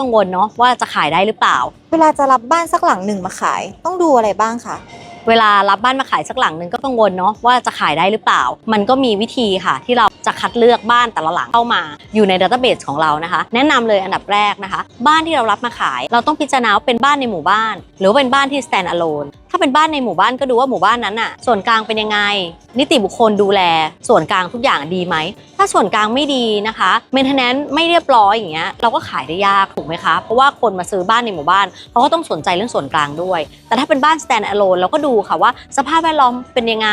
กังวลเนาะว่าจะขายได้หรือเปล่า เวลาจะรับบ้านสักหลังหนึ่งมาขาย ต้องดูอะไรบ้างคะเวลารับบ้านมาขายสักหลังหนึ่งก็กังวลเนาะว่าจะขายได้หรือเปล่า มันก็มีวิธีค่ะ ที่เราจะคัดเลือกบ้านแต่ละหลังเข้ามา อยู่ในดัตเตอร์เบสของเรานะคะ แนะนำเลยอันดับแรกนะคะ บ้านที่เรารับมาขาย เราต้องพิจารณาว่าเป็นบ้านในหมู่บ้าน หรือว่าเป็นบ้านที่ stand alone ถ้าเป็นบ้านในหมู่บ้านก็ดูว่าหมู่บ้านนั้นน่ะส่วนกลางเป็นยังไง นิติบุคคลดูแล ส่วนกลางทุกอย่างดีไหม ถ้าส่วนกลางไม่ดีนะคะเมนเทนแนนไม่เรียบร้อยอย่างเงี้ยเราก็ขายได้ยากถูกไหมคะ เพราะว่าคนมาซื้อบ้านในหมู่บ้านเขาก็ต้องสนใจเรื่องส่วนกลางด้วย แต่ถ้าเป็นบ้าน stand alone เราก็ดูค่ะว่า สภาพแวดล้อมเป็นยังไง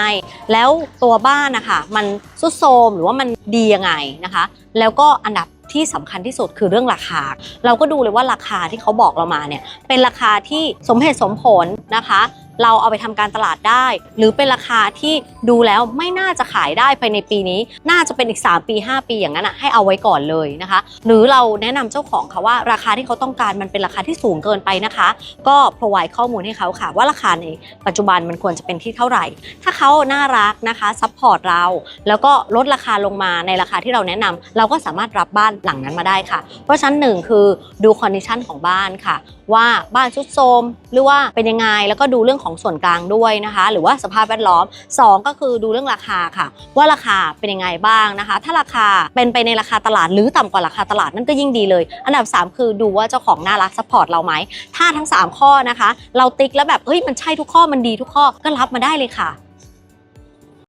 แล้วตัวบ้านนะคะมันสุดโทรมหรือว่ามันดียังไงนะคะ แล้วก็อันดับที่สำคัญที่สุดคือเรื่องราคา เราก็ดูเลยว่าราคาที่เขาบอกเรามาเนี่ยเป็นราคาที่สมเหตุสมผลนะคะ เราเอาไปทำการตลาดได้ หรือเป็นราคาที่ดูแล้วไม่น่าจะขายได้ภายในปีนี้ น่าจะเป็นอีก 3 ปี 5 ปีอย่างนั้นอะให้เอาไว้ก่อนเลยนะคะ หรือเราแนะนำเจ้าของค่ะว่าราคาที่เขาต้องการมันเป็นราคาที่สูงเกินไปนะคะ ก็ provide ข้อมูลให้เขาค่ะ ว่าราคาในปัจจุบันมันควรจะเป็นที่เท่าไหร่ ถ้าเขาน่ารักนะคะซัพพอร์ตเรา แล้วก็ลดราคาลงมาในราคาที่เราแนะนำเราก็สามารถรับบ้านหลังนั้นมาได้ค่ะ เพราะฉะนั้นหนึ่งคือดูคอนดิชันของบ้านค่ะ ว่าบ้านชุดโทรมหรือว่าเป็นยังไงแล้วก็ดูเรื่องของส่วนกลางด้วยนะคะ หรือว่าสภาพแวดล้อมสองก็คือดูเรื่องราคาค่ะ ว่าราคาเป็นยังไงบ้างนะคะ ถ้าราคาเป็นไปในราคาตลาดหรือต่ำกว่าราคาตลาดนั่นก็ยิ่งดีเลย อันดับ 3 คือดูว่าเจ้าของน่ารักซัพพอร์ตเราไหมถ้าทั้ง 3 ข้อนะคะ เราติ๊กแล้วแบบเฮ้ยมันใช่ทุกข้อมันดีทุกข้อก็รับมาได้เลยค่ะ